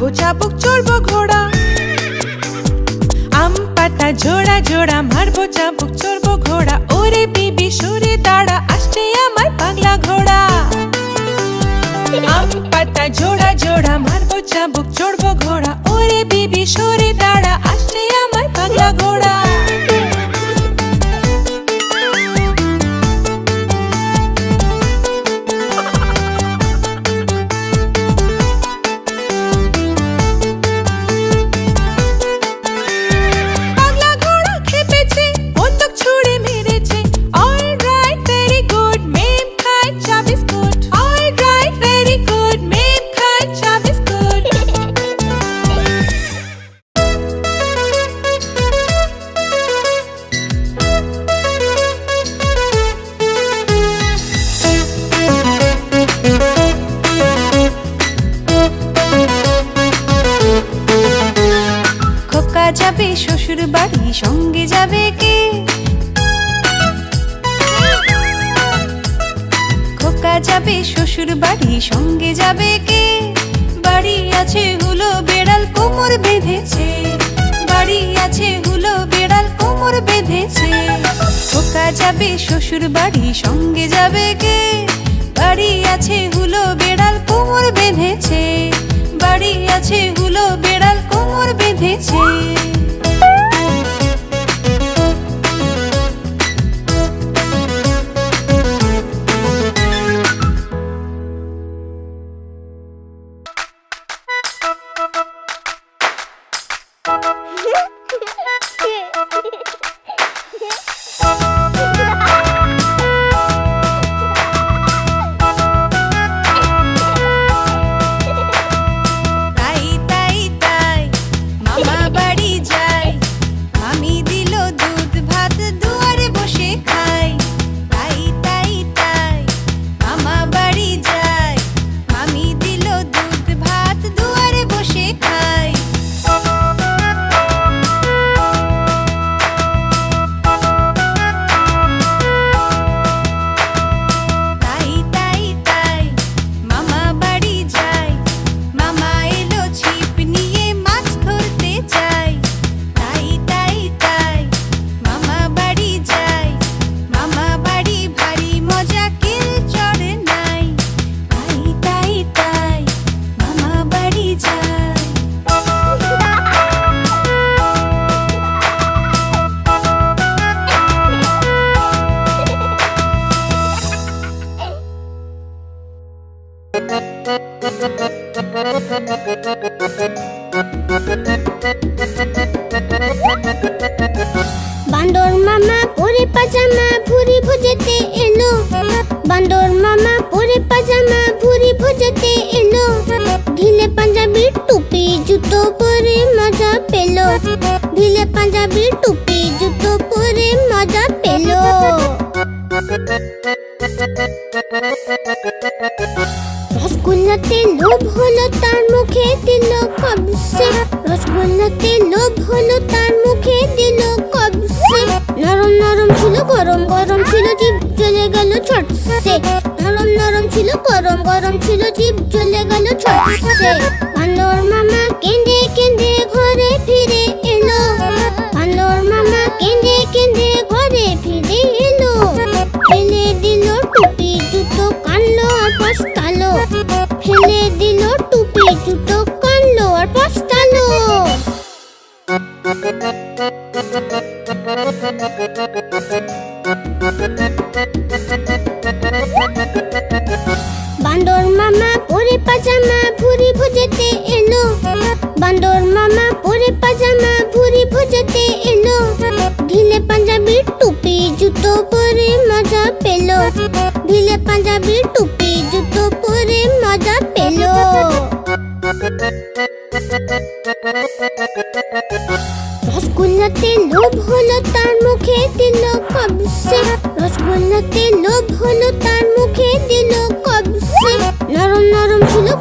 চাবুক চাবুক, চড়বো ঘোড়া। আম পাতা জোড়া জোড়া মারবো চাবুক, চড়বো ঘোড়া। ওরে বিবি, সুরে দাঁড়া আসছে আমার পাগলা ঘোড়া। আম পাতা জোড়া জোড়া মারবো চাবুক, চড়বো ঘোড়া। ওরে বিবি, সুরে Thì ঢিলে পাঞ্জাবি, টুপি, জুতো পরে মজা পেল। রসগোল্লাতে লোভ হলো তার মুখে দিল কবসে। রসগোল্লাতে লোভ হলো তার মুখে দিল কবসে। নরম নরম ছিল, গরম গরম ছিল জিভ চলে গেল ছটসে। নরম নরম ছিল, গরম গরম ছিল জিভ চলে গেল ছটসে। বান্দর মামা কেঁদে puesto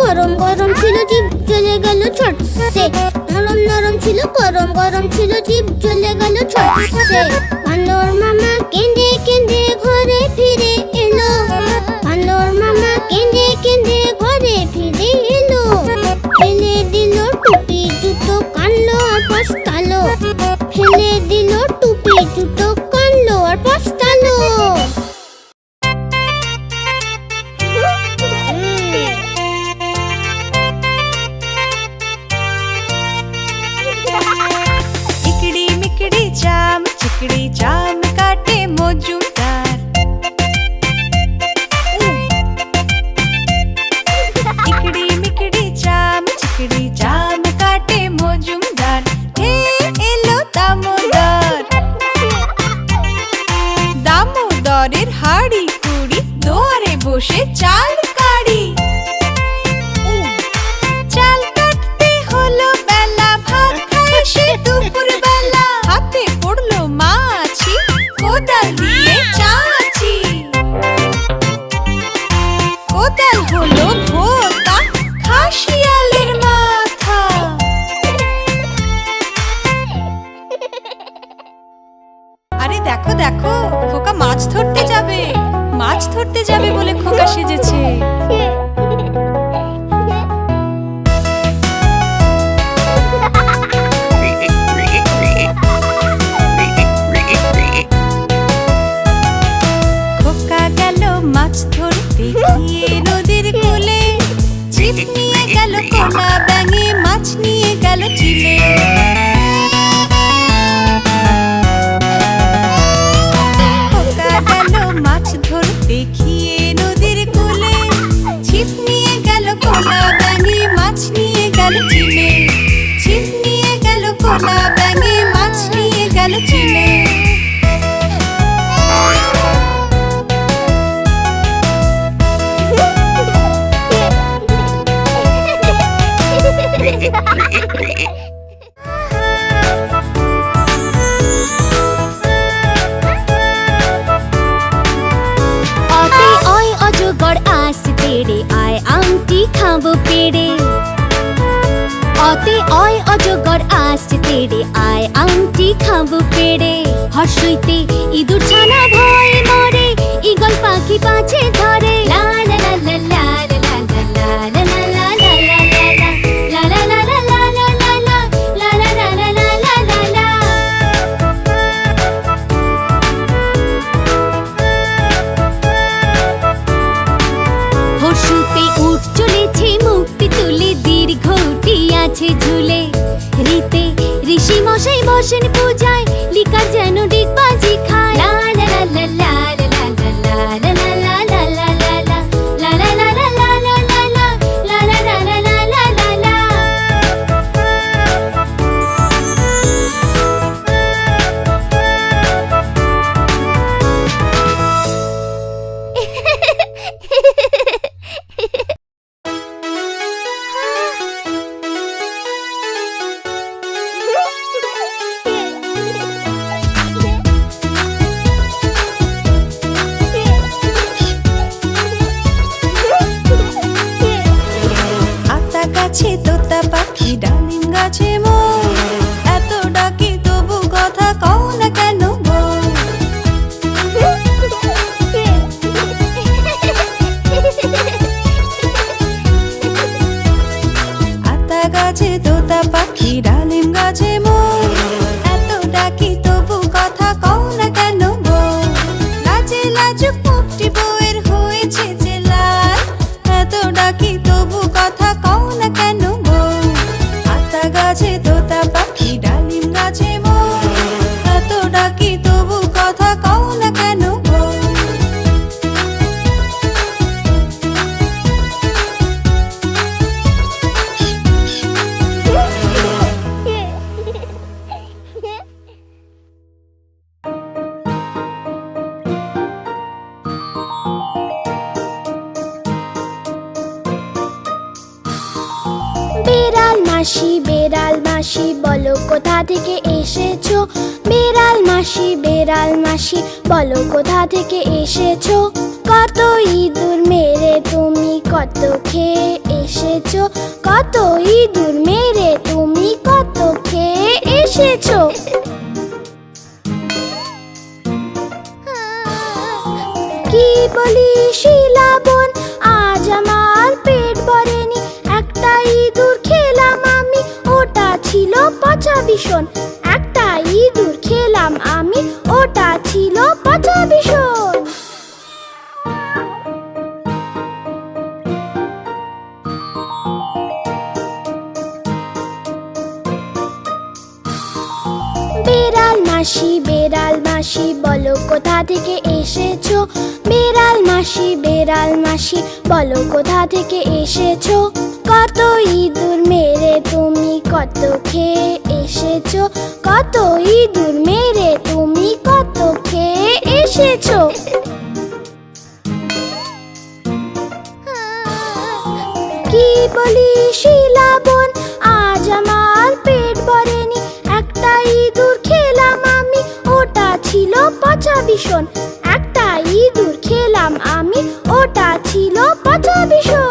গরম গরম ছিল, জীব চলে গেল ছটসে নরম নরম ছিল, গরম গরম ছিল, জীব চলে গেল ছটসে মানোর মামা কেঁদে কেঁদে ঘরে ফিরে নব পেড়ে অতে অয় অজগর আসছে তেড়ে আয় আমটি খাব পেড়ে মাসি, বেড়াল মাসি, বলো কোথা থেকে এসেছ? বেড়াল মাসি বেড়াল মাসি, বলো কোথা থেকে এসেছ? কত ইঁদুর মেরে তুমি কত খেয়ে এসেছ? কত ইঁদুর মেরে তুমি কত খেয়ে এসেছ? কি বলি শিলাবন আজ আমার পেট ভরেনি। একটা ইঁদুর ছিল পচা ভীষণ। একটা ইঁদুর খেলাম আমি, ওটা ছিল পচা ভীষণ। বেড়াল মাসি বেড়াল মাসি, বলো কোথা থেকে এসেছ? বেড়াল মাসি বেড়াল মাসি, বলো কোথা থেকে এসেছ? কত ইঁদুর মেরে তুমি কত খেয়ে এসেছ? কত ইঁদুর মেরে তুমি কত খেয়ে এসেছ? কি বলি শিলাবন আজ আমার পেট ভরেনি। একটা ইঁদুর খেলাম আমি, ওটা ছিল পচা ভীষণ। একটা ইঁদুর খেলাম আমি, ওটা ছিল পচা ভীষণ।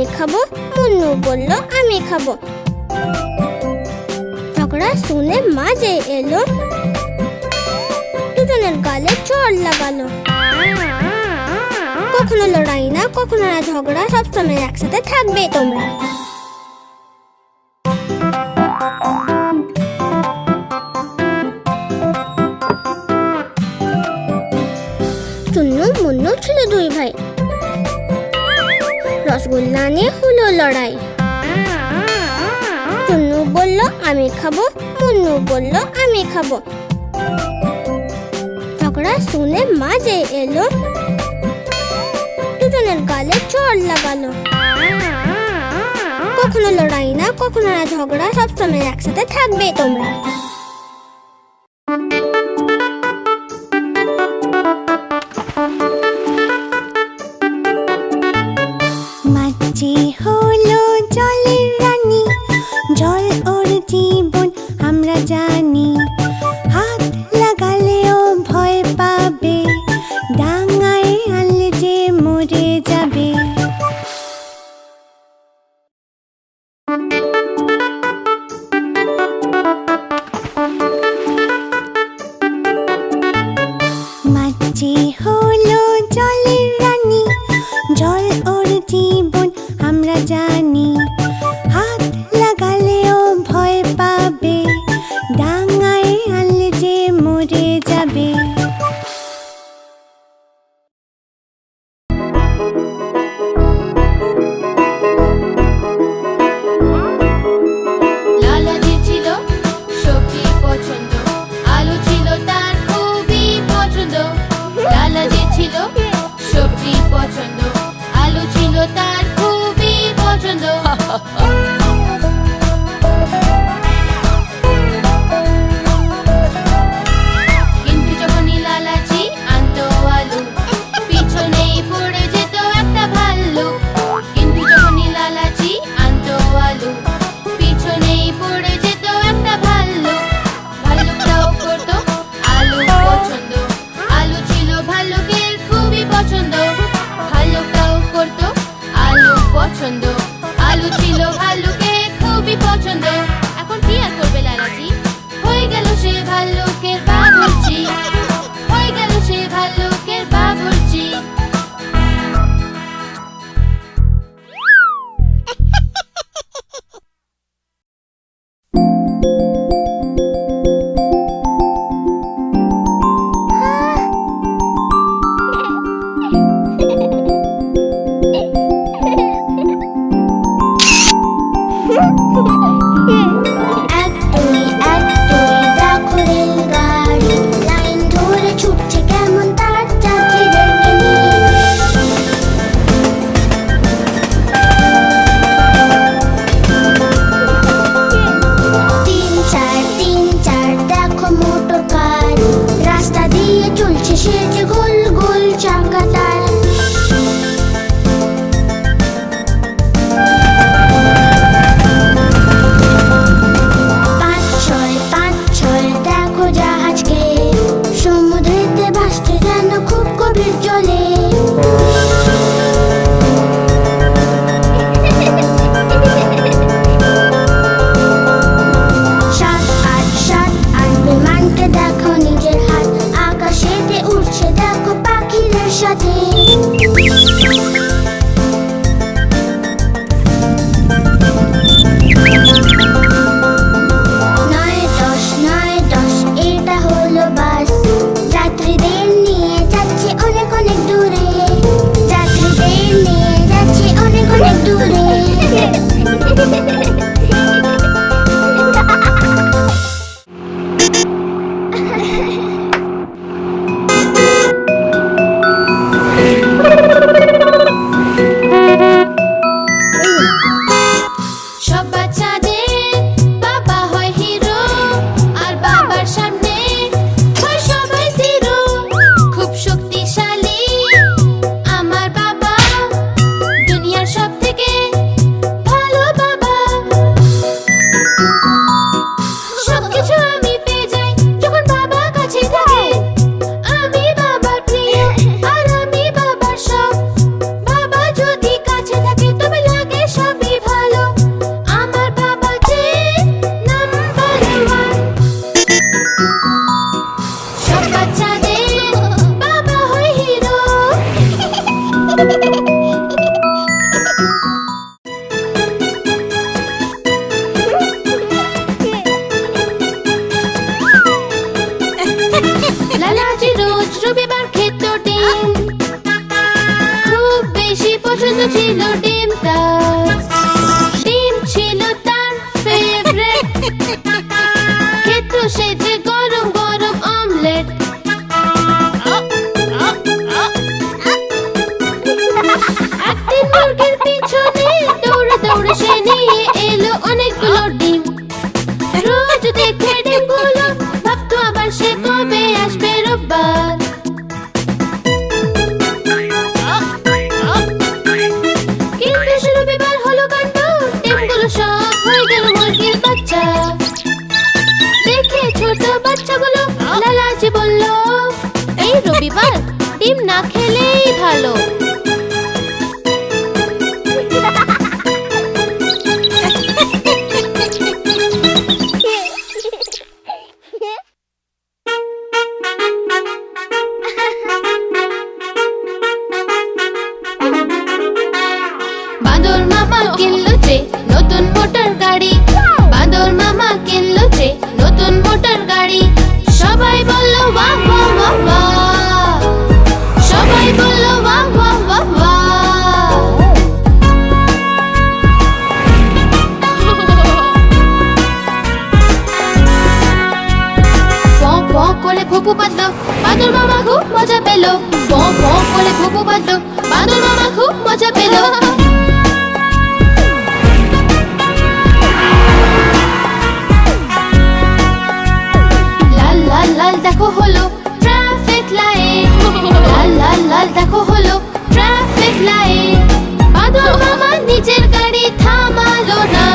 আমি খাব, মুন্নু বলল, আমি খাব। ঝগড়া শুনে মাঝে এলো, দুজনের গালে চড় লাগালো। কখনো লড়াই না কখনো না ঝগড়া সবসময় একসাথে থাকবে তোমরা। কল্যাণে হলো লড়াই। টুনু বলল, আমি খাব। মুন্নু বলল, আমি খাব। ঝগড়া শুনে মাঝে এলো, দুজনের গালে চড় লাগালো। কখনো লড়াই না, কখনো না ঝগড়া সবসময় একসাথে থাকবে তোমরা। Ha ha ha ha! regalo. ফুপু বাঁধলো বাঁদর মামা খুব মজা পেল। পঁ করে ফুপু বাঁধলো বাঁদর মামা খুব মজা পেল। লাল লাল লাল হলো ট্রাফিক লাইট লাল লাল লাল হলো ট্রাফিক লাইট বাদর মামা নিজের গাড়ি থামালো না।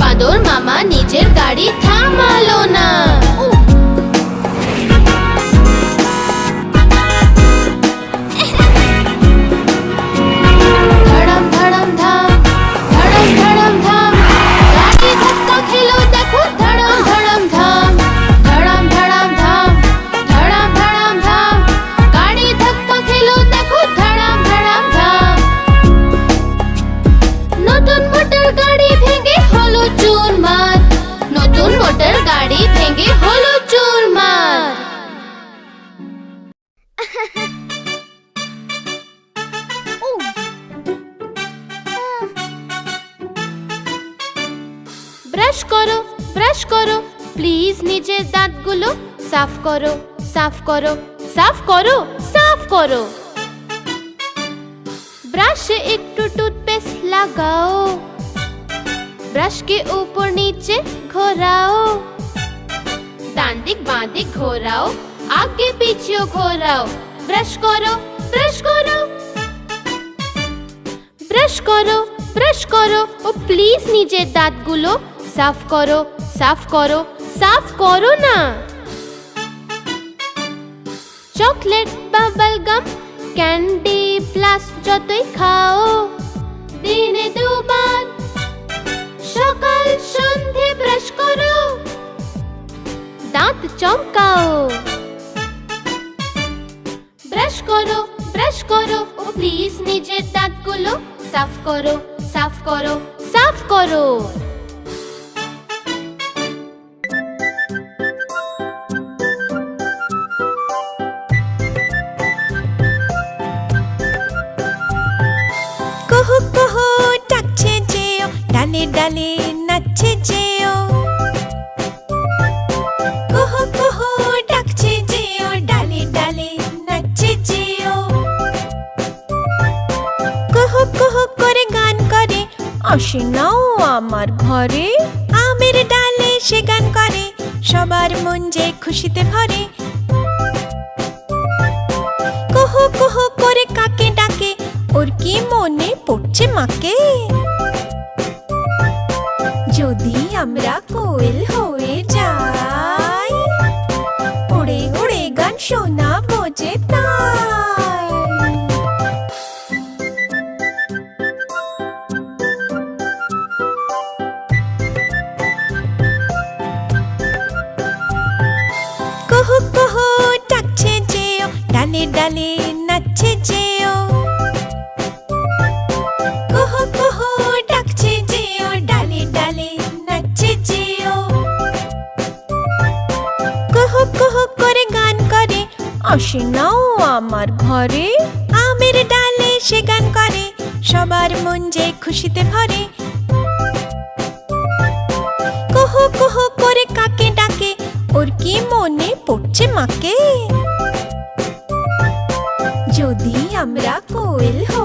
বাদর মামা নিজের গাড়ি থামালো না। টুথপেস্ট লাগাও ব্রাশ के ऊपर नीचे घोराओ ডান দিক বাঁ দিক ঘোরাও আগে পিছিয়ে ঘোরাও ব্রাশ করো ব্রাশ করো ব্রাশ করো ব্রাশ করো ও প্লিজ নিজের দাঁতগুলো সাফ করো সাফ করো সাফ করো না chocolate bubble gum candy plus যতই খাও দিনে দুবার। সকাল সন্ধে ব্রাশ করো। দাঁত চমকাও। ব্রাশ করো ব্রাশ করো, ও প্লিজ নিজের দাঁতগুলো সাফ করো সাফ করো সাফ করো। నా మోచేతా जो दी अमरा कोयल हो